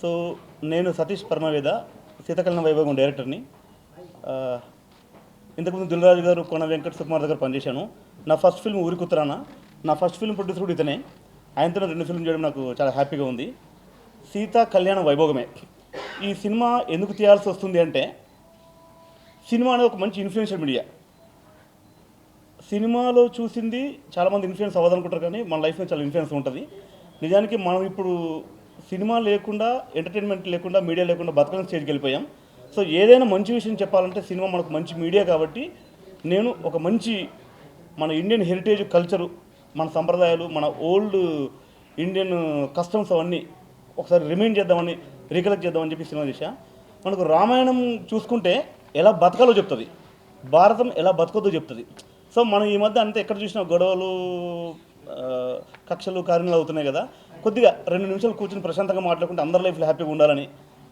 So నేను సతీష్ పరమవేద శీతకాలం వైభవం డైరెక్టర్ని. ఇంతకుముందు దిల్రాజు గారు కొన వెంకట సుకుమార్ దగ్గర పనిచేశాను. నా ఫస్ట్ ఫిల్మ్ ఊరికి నా ఫస్ట్ ఫిల్మ్ ప్రొడ్యూసర్ కూడా ఇతనే. ఆయనతో రెండు ఫిల్మ్ చేయడం నాకు చాలా హ్యాపీగా ఉంది. సీత కళ్యాణ వైభోగమే ఈ సినిమా ఎందుకు తీయాల్సి వస్తుంది అంటే సినిమా అనేది ఒక మంచి ఇన్ఫ్లుయెన్షియల్ మీడియా. సినిమాలో చూసింది చాలామంది ఇన్ఫ్లుయెన్స్ అవ్వదనుకుంటారు కానీ మన లైఫ్లో చాలా ఇన్ఫ్లుయెన్స్ ఉంటుంది. నిజానికి మనం ఇప్పుడు సినిమా లేకుండా ఎంటర్టైన్మెంట్ లేకుండా మీడియా లేకుండా బతకడం స్టేజ్కి వెళ్ళిపోయాం. సో ఏదైనా మంచి విషయం చెప్పాలంటే సినిమా మనకు మంచి మీడియా కాబట్టి నేను ఒక మంచి మన ఇండియన్ హెరిటేజ్ కల్చరు మన సంప్రదాయాలు మన ఓల్డ్ ఇండియన్ కస్టమ్స్ అవన్నీ ఒకసారి రిమైండ్ చేద్దామని రికలెక్ట్ చేద్దామని చెప్పి సినిమా చేశా మనకు రామాయణం చూసుకుంటే ఎలా బతకాలో చెప్తుంది. భారతం ఎలా బతకదో చెప్తుంది. సో మనం ఈ మధ్య అంతా ఎక్కడ చూసినా గొడవలు కక్షలు కార్యాలు అవుతున్నాయి కదా. కొద్దిగా రెండు నిమిషాలు కూర్చొని ప్రశాంతంగా మాట్లాడుకుంటే అందరి లైఫ్లో హ్యాపీగా ఉండాలని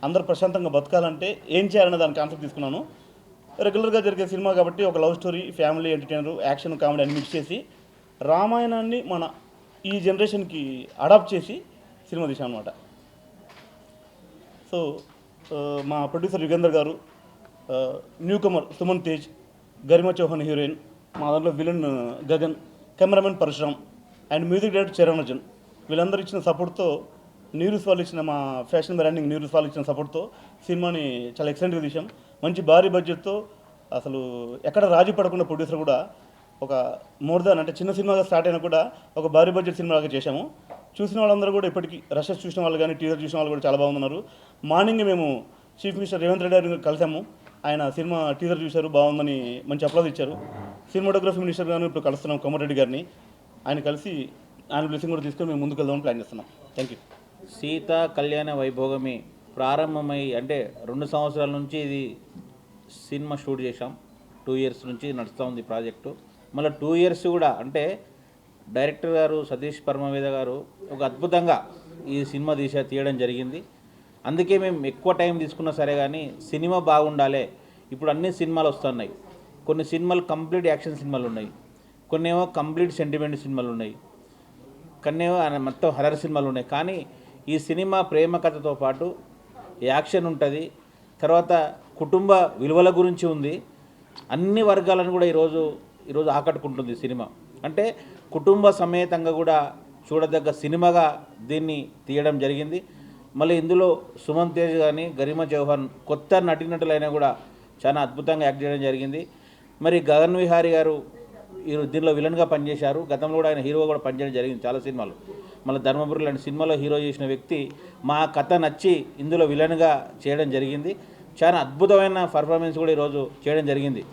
అందరు ప్రశాంతంగా బతకాలంటే ఏం చేయాలనే దాని కాన్సెప్ట్ తీసుకున్నాను. రెగ్యులర్గా జరిగే సినిమా కాబట్టి ఒక love story family entertainer action comedy అని మిక్స్ చేసి రామాయణాన్ని మన ఈ జనరేషన్కి అడాప్ట్ చేసి సినిమా తీసాం అనమాట సో మా ప్రొడ్యూసర్ యుగేందర్ గారు newcomer Suman Tej Garima Chauhan heroine మా దాంట్లో villain Gagan cameraman Parashuram and music director Charanarjun వీళ్ళందరూ ఇచ్చిన సపోర్ట్తో నీరుస్ వాళ్ళు ఇచ్చిన మా ఫ్యాషన్ బ్రాండింగ్ నీరుస్ వాళ్ళు ఇచ్చిన సపోర్ట్తో సినిమాని చాలా ఎక్సలెంట్గా తీసాం మంచి భారీ బడ్జెట్తో అసలు ఎక్కడ రాజీ పడకుండా ప్రొడ్యూసర్ కూడా ఒక మోర్ దాన్ అంటే చిన్న సినిమాగా స్టార్ట్ అయినా కూడా ఒక భారీ బడ్జెట్ సినిమాగా చేశాము. చూసిన వాళ్ళందరూ కూడా ఇప్పటికీ రషెస్ చూసిన వాళ్ళు కానీ టీజర్ చూసిన వాళ్ళు కూడా చాలా బాగున్నారు మార్నింగ్ మేము చీఫ్ మినిస్టర్ రేవంత్ రెడ్డి గారిని కలిసాము ఆయన సినిమా టీజర్ చూశారు బాగుందని మంచి అప్లాజ్ ఇచ్చారు. సినిమాటోగ్రఫీ మినిస్టర్ గారిని ఇప్పుడు కలుస్తున్నాం కోమరెడ్డి గారిని. ఆయన కలిసి ఆయన బ్లెస్సింగ్ కూడా తీసుకొని మేము ముందుకు వెళ్దామని ప్లాన్ చేస్తున్నాం. థ్యాంక్ యూ సీత కళ్యాణ వైభోగమి ప్రారంభమై అంటే రెండు సంవత్సరాల నుంచి ఇది సినిమా షూట్ చేశాం. టూ ఇయర్స్ నుంచి నడుస్తూ ఉంది ప్రాజెక్టు. మళ్ళీ టూ ఇయర్స్ కూడా అంటే డైరెక్టర్ గారు సతీష్ పరమవేద గారు ఒక అద్భుతంగా ఈ సినిమా తీసే తీయడం జరిగింది. అందుకే మేము ఎక్కువ టైం తీసుకున్నా సరే కానీ సినిమా బాగుండాలి. ఇప్పుడు అన్ని సినిమాలు వస్తున్నాయి. కొన్ని సినిమాలు కంప్లీట్ యాక్షన్ సినిమాలు ఉన్నాయి. కొన్ని ఏమో కంప్లీట్ సెంటిమెంట్ సినిమాలు ఉన్నాయి. కన్నే ఆయన మొత్తం హర్రర్ సినిమాలు ఉన్నాయి. కానీ ఈ సినిమా ప్రేమ కథతో పాటు యాక్షన్ ఉంటుంది. తర్వాత కుటుంబ విలువల గురించి ఉంది. అన్ని వర్గాలను కూడా ఈరోజు ఈరోజు ఆకట్టుకుంటుంది సినిమా. అంటే కుటుంబ సమేతంగా కూడా చూడదగ్గ సినిమాగా దీన్ని తీయడం జరిగింది. మళ్ళీ ఇందులో సుమన్ తేజ్ కానీ గరిమా చౌహాన్ కొత్త నటీనటులైనా కూడా చాలా అద్భుతంగా యాక్ట్ చేయడం జరిగింది. మరి గగన్ విహారీ గారు దీనిలో విలన్గా పనిచేశారు. గతంలో కూడా ఆయన హీరోగా కూడా పనిచేయడం జరిగింది చాలా సినిమాలు. మళ్ళీ ధర్మపురి లాంటి సినిమాలో హీరో చేసిన వ్యక్తి మా కథ నచ్చి ఇందులో విలన్గా చేయడం జరిగింది. చాలా అద్భుతమైన పర్ఫార్మెన్స్ కూడా ఈరోజు చేయడం జరిగింది.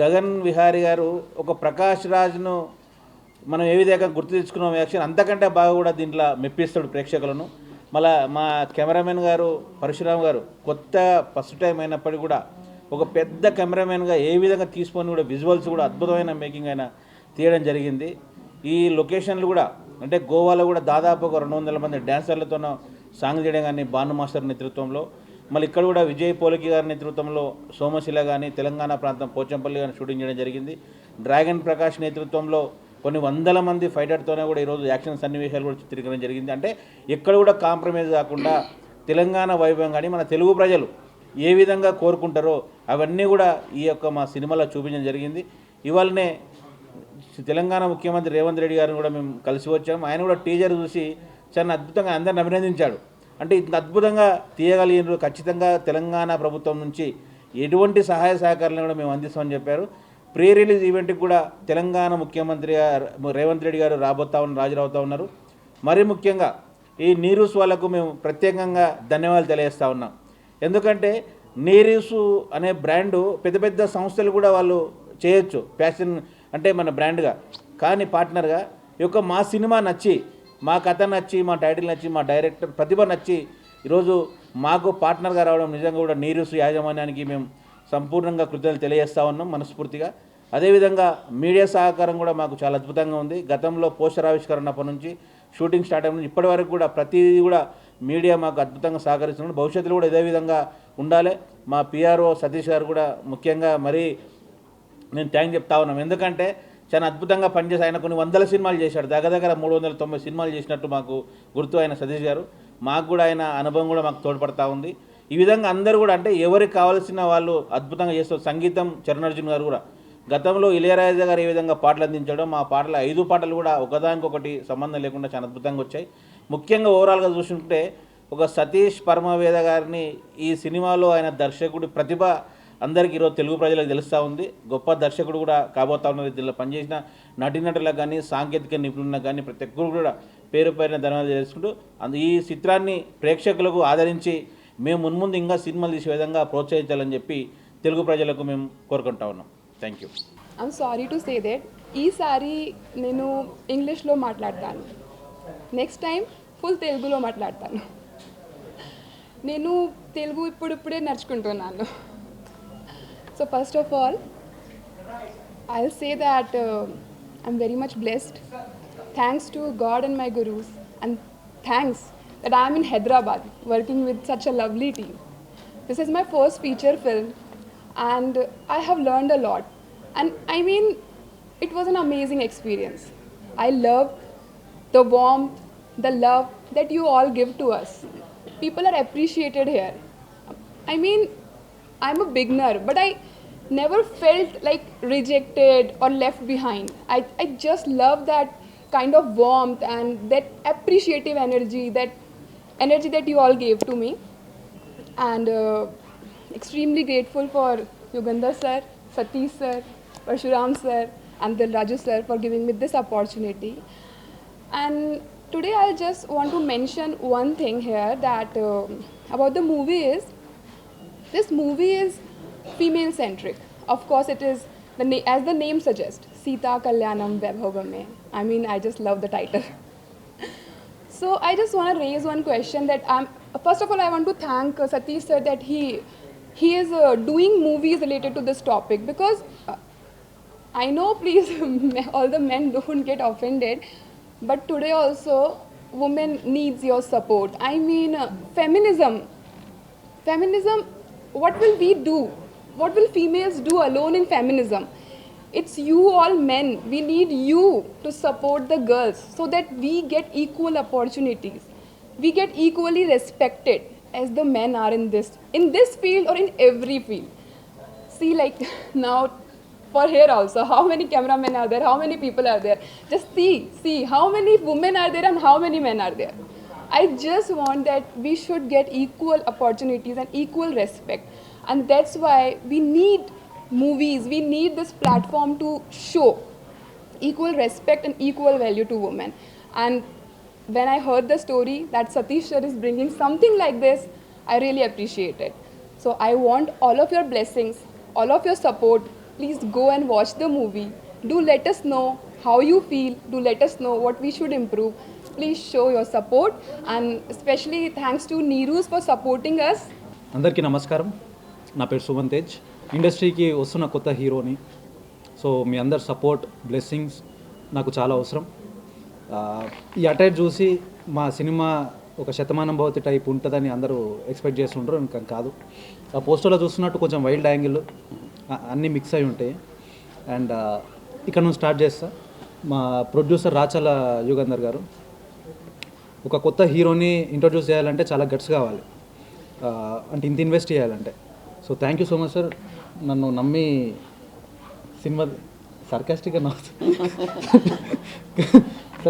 గగన్ విహారీ గారు ఒక ప్రకాష్ రాజ్ను మనం ఏ విధంగా గుర్తు తెచ్చుకున్నాం యాక్షన్ అంతకంటే బాగా కూడా దీంట్లో మెప్పిస్తాడు ప్రేక్షకులను. మళ్ళా మా కెమెరామెన్ గారు పరశురామ్ గారు కొత్త ఫస్ట్ టైం అయినప్పటికీ కూడా ఒక పెద్ద కెమెరామెన్గా ఏ విధంగా తీసుకొని కూడా విజువల్స్ కూడా అద్భుతమైన మేకింగ్ అయినా తీయడం జరిగింది. ఈ లొకేషన్లు కూడా అంటే గోవాలో కూడా దాదాపు ఒక రెండు వందల మంది డ్యాన్సర్లతోనో సాంగ్ చేయడం కానీ భాను మాస్టర్ నేతృత్వంలో మళ్ళీ ఇక్కడ కూడా విజయ్ పోలకి గారి నేతృత్వంలో సోమశిల కానీ తెలంగాణ ప్రాంతం పోచంపల్లి కానీ షూటింగ్ చేయడం జరిగింది. డ్రాగన్ ప్రకాష్ నేతృత్వంలో కొన్ని వందల మంది ఫైటర్తోనే కూడా ఈరోజు యాక్షన్ సన్నివేశాలు కూడా చిత్రీకరణ జరిగింది. అంటే ఎక్కడ కూడా కాంప్రమైజ్ కాకుండా తెలంగాణ వైభవం కానీ మన తెలుగు ప్రజలు ఏ విధంగా కోరుకుంటారో అవన్నీ కూడా ఈ యొక్క మా సినిమాలో చూపించడం జరిగింది. ఇవాళనే తెలంగాణ ముఖ్యమంత్రి రేవంత్ రెడ్డి గారిని కూడా మేము కలిసి వచ్చాము. ఆయన కూడా టీజర్ చూసి చాలా అద్భుతంగా అందరిని అభినందించాడు. అంటే ఇంత అద్భుతంగా తీయగలిగినారు. ఖచ్చితంగా తెలంగాణ ప్రభుత్వం నుంచి ఎటువంటి సహాయ సహకారాలను కూడా మేము అందిస్తామని చెప్పారు. ప్రీ రిలీజ్ ఈవెంట్కి కూడా తెలంగాణ ముఖ్యమంత్రి గారు- రేవంత్ రెడ్డి గారు రాబోతా ఉన్న రాజురవుతా ఉన్నారు. మరీ ముఖ్యంగా ఈ నీరూస్ వాళ్ళకు మేము ప్రత్యేకంగా ధన్యవాదాలు తెలియజేస్తా ఉన్నాం. ఎందుకంటే నేరీసు అనే బ్రాండు పెద్ద పెద్ద సంస్థలు కూడా వాళ్ళు చేయొచ్చు. ఫ్యాషన్ అంటే మన బ్రాండ్గా. కానీ పార్ట్నర్గా ఈ యొక్క మా సినిమా నచ్చి మా కథ నచ్చి మా టైటిల్ నచ్చి మా డైరెక్టర్ ప్రతిభ నచ్చి ఈరోజు మాకు పార్ట్నర్గా రావడం నిజంగా కూడా నీరుసు యాజమాన్యానికి మేము సంపూర్ణంగా కృతజ్ఞతలు తెలియజేస్తా ఉన్నాం మనస్ఫూర్తిగా. అదేవిధంగా మీడియా సహకారం కూడా మాకు చాలా అద్భుతంగా ఉంది. గతంలో పోస్టర్ ఆవిష్కరణ అప్పటి నుంచి షూటింగ్ స్టార్ట్ అయిన ఇప్పటి వరకు కూడా ప్రతిదీ కూడా మీడియా మాకు అద్భుతంగా సహకరిస్తున్నాడు భవిష్యత్తులో కూడా ఇదే విధంగా ఉండాలి. మా పిఆర్ఓ సతీష్ గారు కూడా ముఖ్యంగా మరీ నేను థ్యాంక్ చెప్తా ఉన్నాం. ఎందుకంటే చాలా అద్భుతంగా పనిచేసి ఆయన కొన్ని వందల సినిమాలు చేశాడు. దగ్గర దగ్గర మూడు వందల తొంభై సినిమాలు చేసినట్టు మాకు గుర్తు ఆయన సతీష్ గారు. మాకు కూడా ఆయన అనుభవం కూడా మాకు తోడ్పడతా ఉంది. ఈ విధంగా అందరూ కూడా అంటే ఎవరికి కావాల్సిన వాళ్ళు అద్భుతంగా చేస్తారు సంగీతం చరణార్జున్ గారు కూడా. గతంలో ఇళయరాజా గారు ఏ విధంగా పాటలు అందించడం మా పాటల ఐదు పాటలు కూడా ఒకదానికొకటి సంబంధం లేకుండా చాలా అద్భుతంగా వచ్చాయి. ముఖ్యంగా ఓవరాల్గా చూసుకుంటే ఒక సతీష్ పరమవేద గారిని ఈ సినిమాలో ఆయన దర్శకుడి ప్రతిభ అందరికీ ఈరోజు తెలుగు ప్రజలకు తెలుస్తూ ఉంది. గొప్ప దర్శకుడు కూడా కాబోతా ఉన్నది దీనిలో పనిచేసిన నటీనటులకు కానీ సాంకేతిక నిపుణులకు కానీ ప్రతి ఒక్కరు కూడా పేరు పైన ధన్యవాదాలు చేసుకుంటూ అందు ఈ చిత్రాన్ని ప్రేక్షకులకు ఆదరించి మేము మున్ముందు ఇంకా సినిమాలు తీసే విధంగా ప్రోత్సహించాలని చెప్పి తెలుగు ప్రజలకు మేము కోరుకుంటా ఉన్నాం. Thank you I'm sorry to say that ఈసారి నేను ఇంగ్లీష్లో మాట్లాడతాను. నెక్స్ట్ టైం ఫుల్ తెలుగులో మాట్లాడతాను నేను తెలుగు ఇప్పుడిప్పుడే నేర్చుకుంటున్నాను so first of all I say that I'm very much blessed thanks to God and my gurus and thanks that I am in Hyderabad working with such a lovely team. This is my first feature film, and I have learned a lot. And I mean, it was an amazing experience. I loved the warmth, the love that you all give to us. People are appreciated here. I mean, I'm a beginner, but I never felt like rejected or left behind. I, I just love that kind of warmth and that appreciative energy, that energy that you all gave to me. And uh, extremely grateful for Yugandhar sir, Satish sir, Parshuram sir, and the Raju sir for giving me this opportunity. And today I just want to mention one thing here that um about the movie is this movie is female centric. Of course, it is the as the name suggests, Sita Kalyanam Vaibhavame. I mean, I just love the title. So I just want to raise one question that I'm. First of all, I want to thank uh, Satish sir that he he is uh, doing movies related to this topic because uh, I know, please, all the men don't get offended, but today also, women needs your support. I mean, uh, feminism. Feminism. What will we do? What will females do alone in feminism? It's you all men. We need you to support the girls so that we get equal opportunities. We get equally respected as the men are in this in this field or in every field see like now for here also. How many cameramen are there? How many people are there? Just see see how many women are there and how many men are there. I just want that we should get equal opportunities and equal respect. And that's why we need movies we need this platform to show equal respect and equal value to women. And when i heard the story that satish sir is bringing something like this i really appreciate it. So I want all of your blessings, all of your support. Please go and watch the movie. Do let us know how you feel. Do let us know what we should improve. Please show your support and especially thanks to Neerus for supporting us. అందరికీ నమస్కారం నా పేరు సుమన్ తేజ్ ఇండస్ట్రీకి వస్తున్న కొత్త హీరోని so మీ అందరి support blessings నాకు చాలా అవసరం ఈ అటైర్ చూసి మా సినిమా ఒక శతమానం భవతి టైప్ ఉంటుందని అందరూ ఎక్స్పెక్ట్ చేస్తుంటారు ఇంకా కాదు ఆ పోస్టర్లో చూస్తున్నట్టు కొంచెం వైల్డ్ యాంగిల్ అన్నీ మిక్స్ అయి ఉంటాయి. అండ్ ఇక్కడ నుంచి స్టార్ట్ చేస్తా. మా ప్రొడ్యూసర్ రాచల యుగంధర్ గారు. ఒక కొత్త హీరోని ఇంట్రొడ్యూస్ చేయాలంటే చాలా గట్స్ కావాలి. అంటే ఇంత ఇన్వెస్ట్ చేయాలంటే. So thank you so much sir నన్ను నమ్మి సినిమా సర్కాస్టిక్గా నవ్వుతు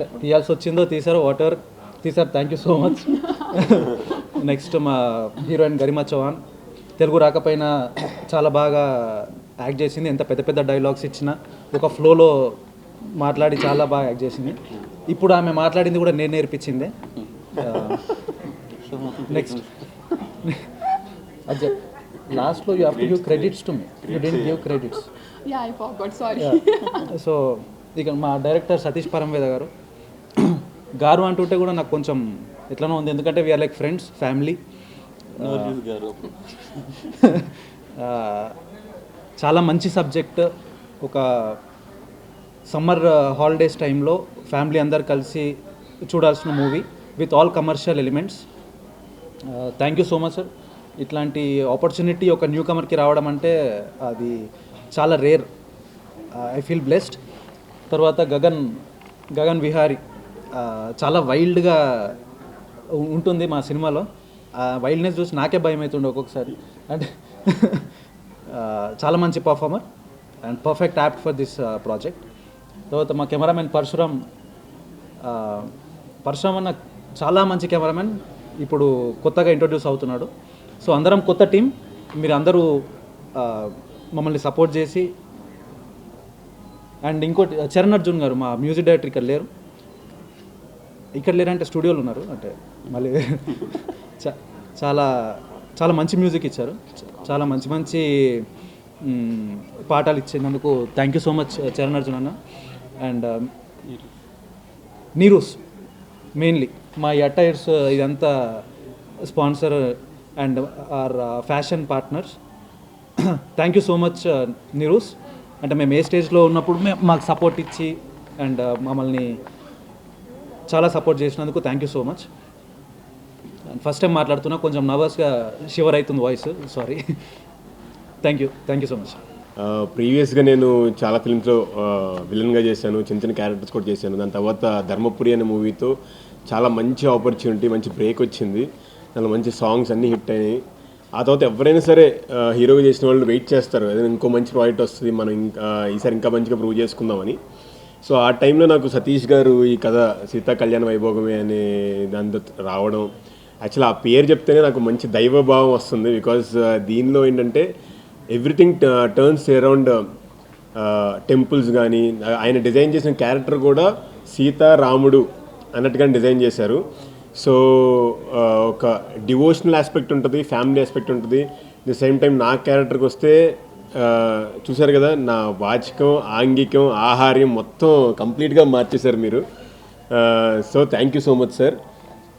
తీయాల్సి వచ్చిందో తీసారో వాట్ ఎవర్ తీసారు thank you so much next మా హీరోయిన్ గరిమా చౌహాన్. తెలుగు రాకపోయినా చాలా బాగా యాక్ట్ చేసింది. ఎంత పెద్ద పెద్ద డైలాగ్స్ ఇచ్చినా ఒక ఫ్లోలో మాట్లాడి చాలా బాగా యాక్ట్ చేసింది. ఇప్పుడు ఆమె మాట్లాడింది కూడా నేను నేర్పించిందే. నెక్స్ట్ అదే లాస్ట్లో you have to give credits to me you didn't give credits. So ఇక మా డైరెక్టర్ సతీష్ పరంవేద గారు గారు అంటుంటే కూడా నాకు కొంచెం ఎట్లనో ఉంది. ఎందుకంటే వీఆర్ లైక్ ఫ్రెండ్స్ ఫ్యామిలీ చాలా మంచి సబ్జెక్ట్. ఒక సమ్మర్ హాలిడేస్ టైంలో ఫ్యామిలీ అందరు కలిసి చూడాల్సిన movie with all commercial elements. Thank you so much sir ఇట్లాంటి ఆపర్చునిటీ ఒక న్యూ కమర్కి రావడం అంటే అది చాలా రేర్ ఐ ఫీల్ బ్లెస్డ్ తర్వాత గగన్ గగన్ విహారీ. చాలా వైల్డ్గా ఉంటుంది మా సినిమాలో. ఆ వైల్డ్నెస్ చూసి నాకే భయం అవుతుండే ఒక్కొక్కసారి. అంటే చాలా మంచి performer and perfect apt for this project. తర్వాత మా కెమెరామెన్ పరశురామ్ పరశురామ్ అన్న చాలా మంచి కెమెరామెన్. ఇప్పుడు కొత్తగా ఇంట్రొడ్యూస్ అవుతున్నాడు. సో అందరం కొత్త టీం. మీరు అందరూ మమ్మల్ని సపోర్ట్ చేసి. అండ్ ఇంకోటి చరణ్ అర్జున్ గారు మా మ్యూజిక్ డైరెక్టర్ ఇక్కడ లేరు. ఇక్కడ లేరంటే స్టూడియోలో ఉన్నారు. అంటే మళ్ళీ చాలా చాలా మంచి మ్యూజిక్ ఇచ్చారు. చాలా మంచి మంచి పాఠాలు ఇచ్చినందుకు thank you so much uh, Charan Arjun అన్న. అండ్ um, నీరూస్ మెయిన్లీ మా అటైర్స్ ఇదంతా sponsor and our fashion partners thank you so much Neeru's. అంటే మేము ఏ స్టేజ్లో ఉన్నప్పుడు మేము మాకు సపోర్ట్ ఇచ్చి అండ్ uh, మమ్మల్ని చాలా సపోర్ట్ చేసినందుకు thank you so much first time మాట్లాడుతున్నా కొంచెం నర్వస్గా షివర్ అవుతుంది voice sorry thank you thank you so much ప్రీవియస్గా నేను చాలా ఫిల్మ్స్లో విలన్గా చేశాను చిన్న చిన్న క్యారెక్టర్స్ కూడా చేశాను. దాని తర్వాత ధర్మపురి అనే మూవీతో చాలా మంచి ఆపర్చునిటీ మంచి బ్రేక్ వచ్చింది. దానిలో మంచి సాంగ్స్ అన్నీ హిట్ అయినాయి. ఆ తర్వాత ఎవరైనా సరే హీరోగా చేసిన వాళ్ళు వెయిట్ చేస్తారు. ఏదైనా ఇంకో మంచి ప్రాజెక్ట్ వస్తుంది మనం ఇంకా ఈసారి ఇంకా మంచిగా ప్రూవ్ చేసుకుందామని. సో ఆ టైంలో నాకు సతీష్ గారు ఈ కథ సీతా కళ్యాణ వైభోగమే అనే దాంతో రావడం యాక్చువల్ ఆ పేరు చెప్తేనే నాకు మంచి దైవభావం వస్తుంది బికాజ్ uh, దీనిలో ఏంటంటే ఎవ్రీథింగ్ టర్న్స్ అరౌండ్ టెంపుల్స్ కానీ ఆయన డిజైన్ చేసిన క్యారెక్టర్ కూడా సీత రాముడు అన్నట్టుగా డిజైన్ చేశారు. సో uh, ఒక డివోషనల్ ఆస్పెక్ట్ ఉంటుంది ఫ్యామిలీ ఆస్పెక్ట్ ఉంటుంది. ది సేమ్ టైం నా క్యారెక్టర్కి వస్తే uh, చూశారు కదా నా వాచకం ఆంగికం ఆహార్యం మొత్తం కంప్లీట్గా మార్చేశారు మీరు. So thank you so much sir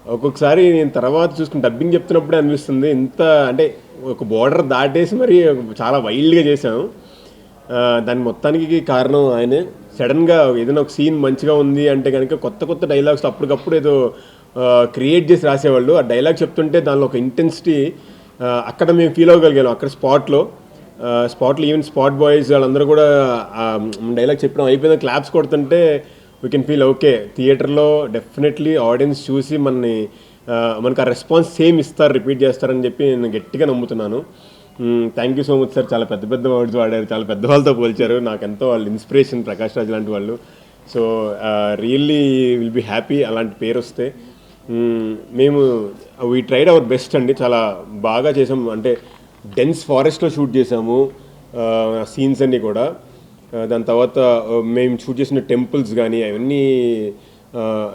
ఒక్కొక్కసారి నేను తర్వాత చూసుకుని డబ్బింగ్ చెప్తున్నప్పుడే అనిపిస్తుంది. ఇంత అంటే ఒక బోర్డర్ దాటేసి మరి చాలా వైల్డ్గా చేశాను. దాని మొత్తానికి కారణం ఆయనే. సడన్గా ఏదైనా ఒక సీన్ మంచిగా ఉంది అంటే కనుక కొత్త కొత్త డైలాగ్స్ అప్పటికప్పుడు ఏదో క్రియేట్ చేసి రాసేవాళ్ళు. ఆ డైలాగ్ చెప్తుంటే దానిలో ఒక ఇంటెన్సిటీ అక్కడ మేము ఫీల్ అవ్వగలిగాను. అక్కడ స్పాట్లో స్పాట్లో ఈవెన్ స్పాట్ బాయ్స్ వాళ్ళందరూ కూడా డైలాగ్ చెప్పడం అయిపోయిన క్లాప్స్ కొడుతుంటే వీ కెన్ ఫీల్ ఓకే థియేటర్లో డెఫినెట్లీ ఆడియన్స్ చూసి మనని మనకు ఆ రెస్పాన్స్ సేమ్ ఇస్తారు రిపీట్ చేస్తారని చెప్పి నేను గట్టిగా నమ్ముతున్నాను. Thank you so much sir చాలా పెద్ద పెద్ద వర్డ్స్ వాడారు చాలా పెద్ద వాళ్ళతో పోల్చారు. నాకు ఎంతో వాళ్ళు ఇన్స్పిరేషన్ ప్రకాష్ రాజ్ లాంటి వాళ్ళు. So really will be happy అలాంటి పేరు వస్తే. మేము వీ ట్రైడ్ అవర్ బెస్ట్ అండి. చాలా బాగా చేసాము అంటే డెన్స్ ఫారెస్ట్లో షూట్ చేసాము. సీన్స్ అన్నీ కూడా. దాని తర్వాత మేము షూట్ చేసిన టెంపుల్స్ కానీ అవన్నీ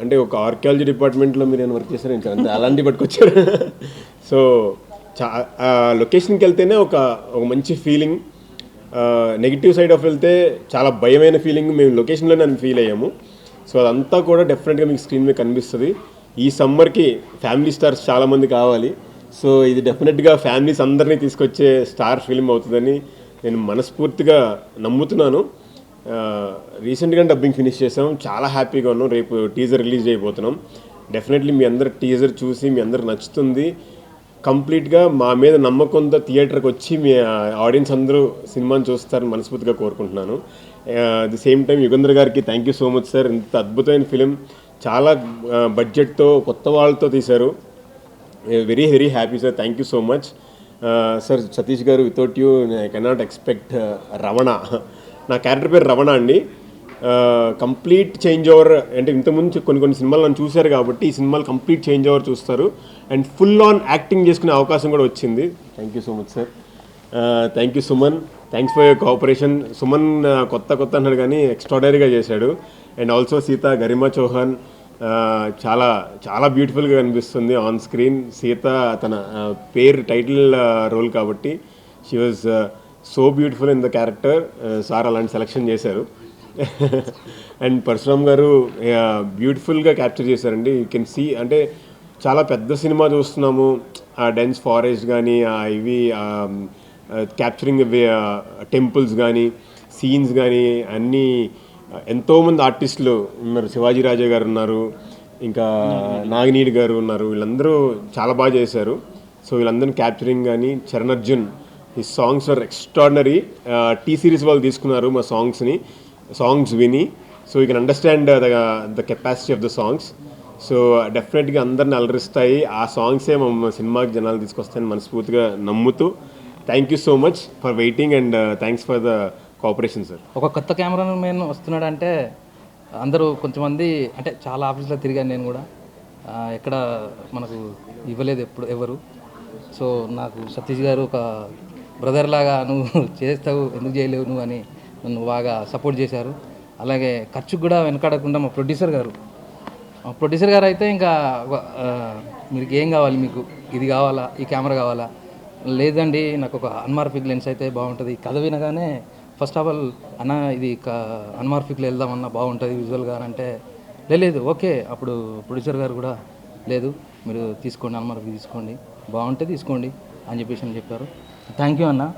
అంటే ఒక ఆర్కియాలజీ డిపార్ట్మెంట్లో మీరు ఏమైనా వర్క్ చేశారు ఇంకా అంతే అలాంటి పట్టుకొచ్చారు. సో చా లొకేషన్కి వెళ్తేనే ఒక ఒక మంచి ఫీలింగ్. నెగిటివ్ సైడ్ ఆఫ్ వెళ్తే చాలా భయమైన ఫీలింగ్. మేము లొకేషన్లోనే నేను ఫీల్ అయ్యాము. సో అదంతా కూడా డెఫినెట్గా మీకు స్క్రీన్ మీద కనిపిస్తుంది. ఈ సమ్మర్కి ఫ్యామిలీ స్టార్స్ చాలామంది కావాలి. సో ఇది డెఫినెట్గా ఫ్యామిలీస్ అందరినీ తీసుకొచ్చే స్టార్ ఫిల్మ్ అవుతుందని నేను మనస్ఫూర్తిగా నమ్ముతున్నాను. రీసెంట్గా డబ్బింగ్ ఫినిష్ చేసాం చాలా హ్యాపీగా ఉన్నాం. రేపు టీజర్ రిలీజ్ చేయబోతున్నాం. డెఫినెట్లీ మీ అందరు టీజర్ చూసి మీ అందరు నచ్చుతుంది. కంప్లీట్గా మా మీద నమ్మకంతో థియేటర్కి వచ్చి మీ ఆడియన్స్ అందరూ సినిమాని చూస్తారని మనస్ఫూర్తిగా కోరుకుంటున్నాను. ది సేమ్ టైం యుగంధర్ గారికి thank you so much sir ఇంత అద్భుతమైన ఫిలిం చాలా బడ్జెట్తో కొత్త వాళ్ళతో తీశారు. Very very happy sir thank you so much sir Satish గారు without you I cannot expect రవణ. నా క్యారెక్టర్ పేరు రవణ అండి. కంప్లీట్ చేంజ్ ఓవర్ అంటే ఇంతకుముందు కొన్ని కొన్ని సినిమాలు నన్ను చూశారు కాబట్టి ఈ సినిమాలు కంప్లీట్ చేంజ్ ఓవర్ చూస్తారు. అండ్ ఫుల్ ఆన్ యాక్టింగ్ చేసుకునే అవకాశం కూడా వచ్చింది. Thank you so much sir thank you Suman. Thanks for your cooperation Suman కొత్త కొత్త అన్నాడు కానీ ఎక్స్ట్రాడనరీగా చేశాడు. And also Sita Garima Chauhan. చాలా చాలా బ్యూటిఫుల్గా కనిపిస్తుంది ఆన్ స్క్రీన్ సీత తన పేరు టైటిల్ రోల్ కాబట్టి she was so beautiful in the character sir అలాంటి సెలెక్షన్ చేశారు. అండ్ పరశురామ్ గారు బ్యూటిఫుల్గా క్యాప్చర్ చేశారండి. యూ కెన్ సీ అంటే చాలా పెద్ద సినిమా చూస్తున్నాము. ఆ డెన్స్ ఫారెస్ట్ కానీ ఆ ఇవి క్యాప్చరింగ్ టెంపుల్స్ కానీ సీన్స్ కానీ అన్నీ ఎంతోమంది ఆర్టిస్టులు ఉన్నారు. శివాజీ రాజా గారు ఉన్నారు. ఇంకా నాగినీడి గారు ఉన్నారు. వీళ్ళందరూ చాలా బాగా చేశారు. సో వీళ్ళందరినీ క్యాప్చరింగ్ కానీ చరణ్ అర్జున్ ఈ songs are extraordinary T series వాళ్ళు తీసుకున్నారు మా సాంగ్స్ని సాంగ్స్ విని. So you can understand the the capacity of the songs so డెఫినెట్గా అందరిని అలరిస్తాయి. ఆ సాంగ్సే మా సినిమాకి జనాలు తీసుకొస్తాయని మనస్ఫూర్తిగా నమ్ముతూ. Thank you so much for waiting and thanks for the cooperation sir ఒక కొత్త కెమెరామెన్ వస్తున్నాడంటే అందరూ కొంతమంది అంటే చాలా ఆఫీస్లో తిరిగాను నేను కూడా. ఎక్కడ మనకు ఇవ్వలేదు ఎప్పుడు ఎవరు. సో నాకు సతీష్ గారు ఒక బ్రదర్ లాగా నువ్వు చేస్తావు ఎందుకు చేయలేవు నువ్వు అని నన్ను బాగా సపోర్ట్ చేశారు. అలాగే ఖర్చుకు కూడా వెనకాడకుండా మా ప్రొడ్యూసర్ గారు. మా ప్రొడ్యూసర్ గారు అయితే ఇంకా మీకు ఏం కావాలి మీకు? ఇది కావాలా? ఈ కెమెరా కావాలా? లేదండి నాకు ఒక అన్మార్ఫిక్ లెన్స్ అయితే బాగుంటుంది. కథ వినగానే ఫస్ట్ ఆఫ్ ఆల్ అన్న ఇది అన్మార్ఫిక్లో వెళ్దామన్నా బాగుంటుంది విజువల్గా అని అంటే "లే, లేదు ఓకే అప్పుడు ప్రొడ్యూసర్ గారు కూడా లేదు మీరు తీసుకోండి అన్మార్ఫిక్ తీసుకోండి బాగుంటే తీసుకోండి అని చెప్పేసి అని చెప్పారు. థ్యాంక్ యూ అన్న.